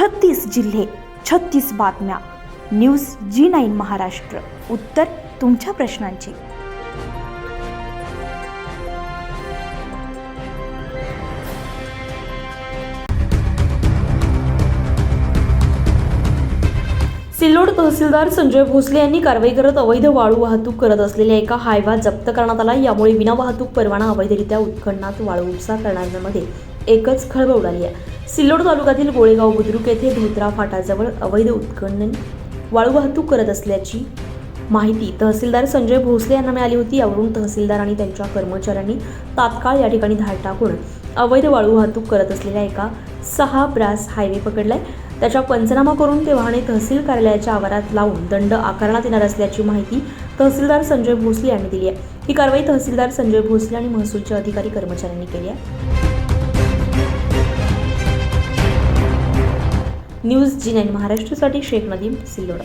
छत्तीस जिल्हे छत्तीस बातम्या. न्यूज जी नाईन महाराष्ट्र. उत्तर तुमच्या प्रश्नांची. सिल्लोड तहसीलदार संजय भोसले यांनी कारवाई करत अवैध वाळू वाहतूक करत असलेल्या एका हायवा जप्त करण्यात आला. यामुळे विना वाहतूक परवाना अवैधरित्या उत्खननात वाळू उपसा करणाऱ्यांमध्ये एकच खळबळ उडाली आहे. सिल्लोड तालुक्यातील गोळेगाव बुद्रुक येथे धोत्रा फाटाजवळ अवैध उत्खनन वाळू वाहतूक करत असल्याची माहिती तहसीलदार संजय भोसले यांना मिळाली होती. यावरून तहसीलदार आणि त्यांच्या कर्मचाऱ्यांनी तात्काळ या ठिकाणी धाड टाकून अवैध वाळू वाहतूक करत असलेल्या एका सहा ब्रास हायवे पकडलाय. त्याच्या पंचनामा करून ते वाहने तहसील कार्यालयाच्या आवारात लावून दंड आकारण्यात येणार असल्याची माहिती तहसीलदार संजय भोसले यांनी दिली आहे. ही कारवाई तहसीलदार संजय भोसले आणि महसूलचे अधिकारी कर्मचाऱ्यांनी केली आहे. न्यूज जी नाईन महाराष्ट्रासाठी शेख नदीम सिल्लोडा.